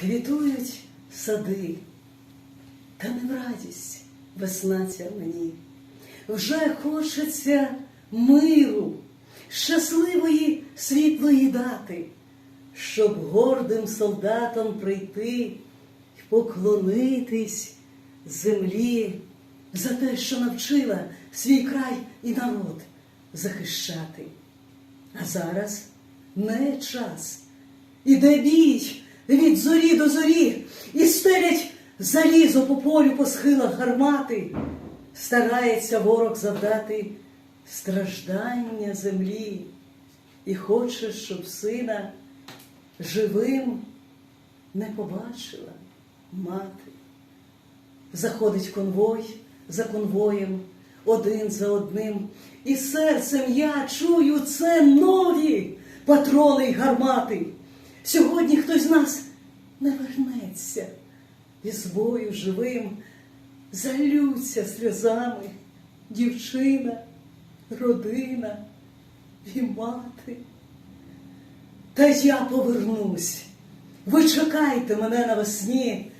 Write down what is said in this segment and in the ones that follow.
Квітують сади, та не в радість весна ця мені. Вже хочеться миру, щасливої світлої дати, щоб гордим солдатам прийти й поклонитись землі за те, що навчила свій край і народ захищати. А зараз не час. Іде бій від зорі до зорі, і стелять залізо по полю по схилах гармати. Старається ворог завдати страждання землі і хоче, щоб сина живим не побачила мати. Заходить конвой за конвоєм, один за одним, і серцем я чую це нові патрони й гармати. Сьогодні хтось з нас не вернеться із бою живим, залються сльозами дівчина, родина і мати. Та я повернусь. Ви чекайте мене навесні.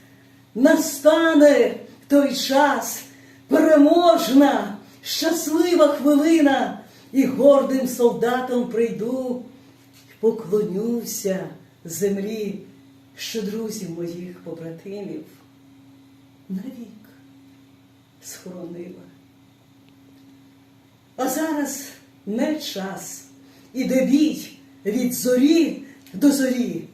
Настане той час, переможна, щаслива хвилина, і гордим солдатом прийду й поклонюся землі, що друзів моїх побратимів навік схоронила. А зараз не час, іде бій від зорі до зорі,